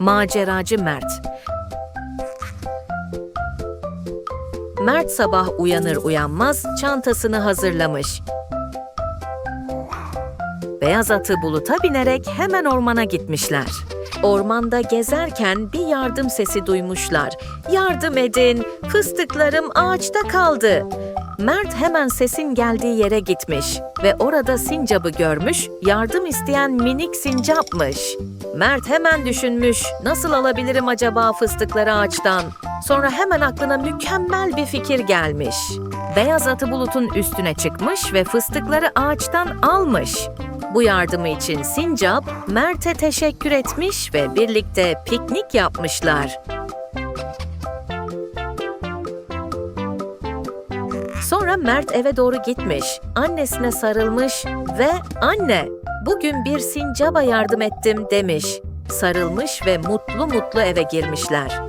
Maceracı Mert Mert sabah uyanır uyanmaz çantasını hazırlamış. Beyaz atı buluta binerek hemen ormana gitmişler. Ormanda gezerken bir yardım sesi duymuşlar. Yardım edin, fıstıklarım ağaçta kaldı. Mert hemen sesin geldiği yere gitmiş ve orada sincabı görmüş, yardım isteyen minik sincapmış. Mert hemen düşünmüş, nasıl alabilirim acaba fıstıkları ağaçtan? Sonra hemen aklına mükemmel bir fikir gelmiş. Beyaz atı bulutun üstüne çıkmış ve fıstıkları ağaçtan almış. Bu yardımı için Sincap, Mert'e teşekkür etmiş ve birlikte piknik yapmışlar. Sonra Mert eve doğru gitmiş, annesine sarılmış ve "Anne, bugün bir sincaba yardım ettim." demiş. Sarılmış ve mutlu mutlu eve girmişler.